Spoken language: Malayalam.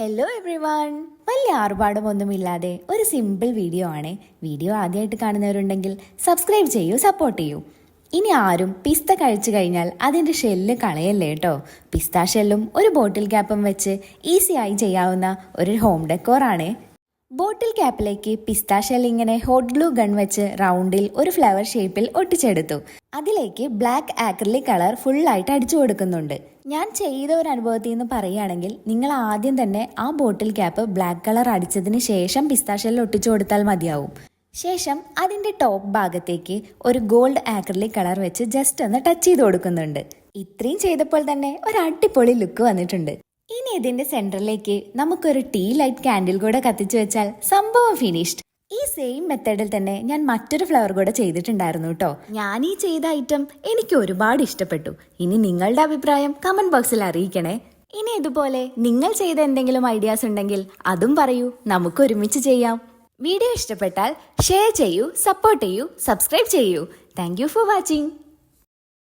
ഹലോ എവ്രി വൺ വലിയ ആർഭാടമൊന്നുമില്ലാതെ ഒരു സിമ്പിൾ വീഡിയോ ആണ്. വീഡിയോ ആദ്യമായിട്ട് കാണുന്നവരുണ്ടെങ്കിൽ സബ്സ്ക്രൈബ് ചെയ്യൂ സപ്പോർട്ട് ചെയ്യൂ. ഇനി ആരും പിസ്ത കഴിച്ചു കഴിഞ്ഞാൽ അതിന്റെ ഷെല്ല് കളയല്ലേ കേട്ടോ. പിസ്ത ഷെല്ലും ഒരു ബോട്ടിൽ ക്യാപ്പും വെച്ച് ഈസിയായി ചെയ്യാവുന്ന ഒരു ഹോം ഡെക്കോറാണ് ബോട്ടിൽ ക്യാപ്പിലേക്ക് പിസ്ത ഷെൽ ഇങ്ങനെ ഹോട്ട് ഗ്ലൂ ഗൺ വെച്ച് റൗണ്ടിൽ ഒരു ഫ്ലവർ ഷേപ്പിൽ ഒട്ടിച്ചെടുത്തു. അതിലേക്ക് ബ്ലാക്ക് ആക്രിലിക് കളർ ഫുള്ളായിട്ട് അടിച്ചു കൊടുക്കുന്നുണ്ട്. ഞാൻ ചെയ്ത ഒരു അനുഭവത്തിൽ നിന്ന് പറയുകയാണെങ്കിൽ നിങ്ങൾ ആദ്യം തന്നെ ആ ബോട്ടിൽ ക്യാപ്പ് ബ്ലാക്ക് കളർ അടിച്ചതിന് ശേഷം പിസ്ത ഷെല്ലിൽ ഒട്ടിച്ചു കൊടുത്താൽ മതിയാവും. ശേഷം അതിന്റെ ടോപ്പ് ഭാഗത്തേക്ക് ഒരു ഗോൾഡ് ആക്രിലിക് കളർ വെച്ച് ജസ്റ്റ് ഒന്ന് ടച്ച് ചെയ്ത് കൊടുക്കുന്നുണ്ട്. ഇത്രയും ചെയ്തപ്പോൾ തന്നെ ഒരു അടിപൊളി ലുക്ക് വന്നിട്ടുണ്ട്. ഇനി ഇതിന്റെ സെന്ററിലേക്ക് നമുക്കൊരു ടീ ലൈറ്റ് കാൻഡിൽ കൂടെ കത്തിച്ചു വെച്ചാൽ സംഭവം ഫിനിഷ്ഡ് ഈ സെയിം മെത്തേഡിൽ തന്നെ ഞാൻ മറ്റൊരു ഫ്ലവർ കൂടെ ചെയ്തിട്ടുണ്ടായിരുന്നു കേട്ടോ ഞാൻ ഈ ചെയ്ത ഐറ്റം എനിക്ക് ഒരുപാട് ഇഷ്ടപ്പെട്ടു. ഇനി നിങ്ങളുടെ അഭിപ്രായം കമന്റ് ബോക്സിൽ അറിയിക്കണേ. ഇനി ഇതുപോലെ നിങ്ങൾ ചെയ്ത എന്തെങ്കിലും ഐഡിയാസ് ഉണ്ടെങ്കിൽ അതും പറയൂ. നമുക്ക് ഒരുമിച്ച് ചെയ്യാം. വീഡിയോ ഇഷ്ടപ്പെട്ടാൽ ഷെയർ ചെയ്യൂ സപ്പോർട്ട് ചെയ്യൂ സബ്സ്ക്രൈബ് ചെയ്യൂ. Thank for watching